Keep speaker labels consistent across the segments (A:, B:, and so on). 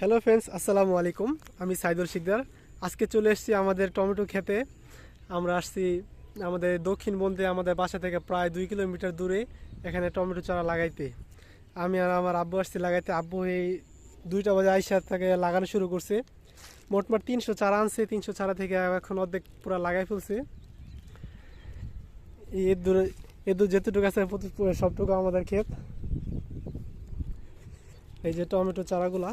A: Hello friends আসসালামু আলাইকুম। আমি সাইদুল শিকদার। আজকে চলে এসেছি আমাদের টমেটো খেতে। আমরা আসছি আমাদের দক্ষিণ বন্ধে আমাদের বাসা থেকে প্রায় দুই কিলোমিটার দূরে এখানে টমেটো চারা লাগাইতে। আমি আর আমার আব্বু আসছি লাগাইতে। আব্বু এই দুইটা বাজে আইসা থেকে লাগানো শুরু করছে। মোটমাট তিনশো চারা আনছে, তিনশো চারা থেকে এখন অর্ধেক পুরো লাগাই ফেলছে। এর দূরে, এর দূর যেতটুকু আছে সবটুকু আমাদের ক্ষেত। এই যে টমেটো চারাগুলা।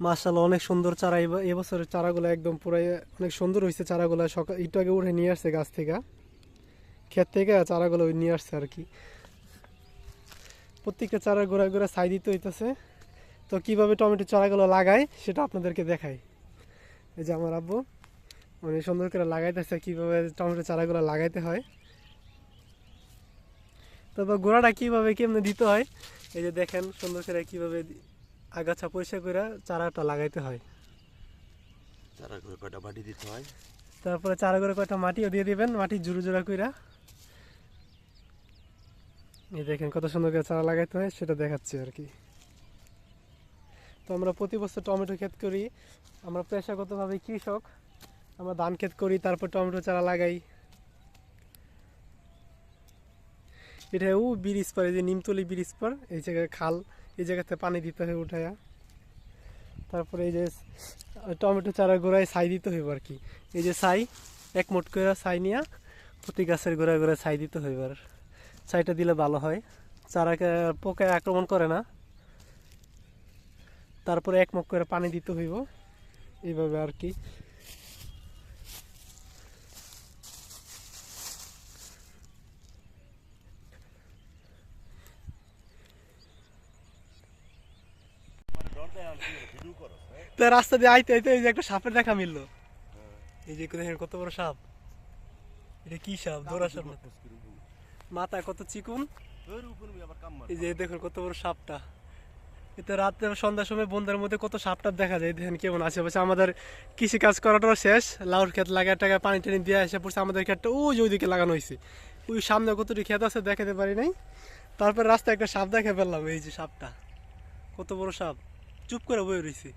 A: মার্শাল্লাহ অনেক সুন্দর চারা এব- এবছরের চারাগুলো একদম পুরো অনেক সুন্দর হয়েছে চারাগুলো। সকাল আগে উঠে নিয়ে আসছে গাছ থেকে। ক্ষেত থেকে চারাগুলো নিয়ে আসছে আর কি। প্রত্যেকটা চারা গোড়া গোড়া ছাই দিতে হইতেছে। তো কীভাবে টমেটো চারাগুলো লাগায়, সেটা আপনাদেরকে দেখাই। এই যে আমার আব্বু অনেক সুন্দর করে লাগাইতেছে কীভাবে টমেটো চারাগুলো লাগাইতে হয়। তারপর গোড়াটা কীভাবে কেমনে দিতে হয়, এই যে দেখেন সুন্দর করে কীভাবে আগাছা পরিষ্কার করে চারাটা লাগাইতে হয়।
B: চারা করে কয়টা বাটি দিতে হয়?
A: তারপরে চারা করে কয়টা মাটিও দিয়ে দিবেন মাটি জুড়ে জোড়া কইরা। এই দেখেন কত সুন্দর করে চারা লাগাইতে হয় সেটা দেখাচ্ছি আর কি। তো আমরা প্রতি বছর টমেটো ক্ষেত করি। আমরা পেশাগতভাবে কৃষক আমরা ধান ক্ষেত করি তারপর টমেটো চারা লাগাই। এটা ও ব্রিজ পার এই যে নিমতলি ব্রিজ পার এই জায়গায় খাল। এই জায়গাতে পানি দিতে হয় উঠায়া। তারপরে এই যে টমেটো চারা গোড়ায় ছাই দিতে হইব আর কি। এই যে ছাই, এক মোট করে ছাই নিয়ে প্রতি গাছের গোড়ায় গোড়ায় ছাই দিতে হইব আর। ছাইটা দিলে ভালো হয়। চারাকে পোকায় আক্রমণ করে না। তারপরে এক করে পানি দিতে হইব। এইভাবে আর কি। তো রাস্তা দিয়ে আইতে আইতে এই যে একটা সাপের দেখা মিললো। এই যে দেখেন কত বড় সাপ। এটা কি সাপ? দৌড়া সাপ? মাথা কত চিকুন? এই যে দেখুন কত বড় সাপটা। এতে রাত্রে সন্ধ্যার সময় বন্ধার মধ্যে কত সাপ টাপ দেখা যায়। দেখেন কেমন আশেপাশে আমাদের কৃষি কাজ করাটাও শেষ। লাউর ক্ষেত লাগা টাকা পানি টানি দিয়ে এসে পড়ছে। আমাদের ক্ষেতটা ওই যে ওইদিকে লাগানো হয়েছে। ওই সামনে কতটি ক্ষেত আছে দেখাতে পারি নাই। তারপর রাস্তায় একটা সাপ দেখে ফেললাম। এই যে সাপটা। কত বড় সাপ। চুপ করে বয়ে রয়েছে